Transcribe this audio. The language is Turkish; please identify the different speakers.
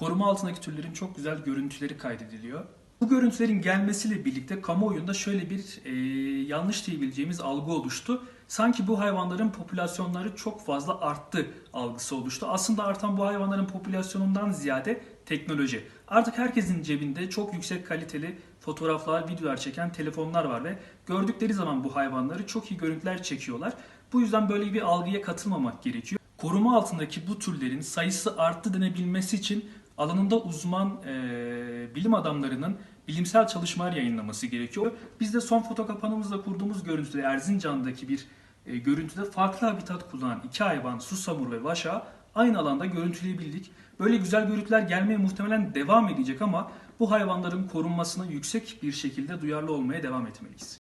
Speaker 1: koruma altındaki türlerin çok güzel görüntüleri kaydediliyor. Bu görüntülerin gelmesiyle birlikte kamuoyunda şöyle bir e, yanlış diyebileceğimiz algı oluştu. Sanki bu hayvanların popülasyonları çok fazla arttı algısı oluştu. Aslında artan bu hayvanların popülasyonundan ziyade teknoloji. Artık herkesin cebinde çok yüksek kaliteli fotoğraflar, videolar çeken telefonlar var ve gördükleri zaman bu hayvanları çok iyi görüntüler çekiyorlar. Bu yüzden böyle bir algıya katılmamak gerekiyor. Koruma altındaki bu türlerin sayısı arttı denebilmesi için alanında uzman e, bilim adamlarının bilimsel çalışmalar yayınlaması gerekiyor. Biz de son foto kapanımızda kurduğumuz görüntüde Erzincan'daki bir e, görüntüde farklı habitat kullanan iki hayvan susamur ve vaşa aynı alanda görüntüleyebildik. Böyle güzel görüntüler gelmeye muhtemelen devam edecek ama bu hayvanların korunmasına yüksek bir şekilde duyarlı olmaya devam etmeliyiz.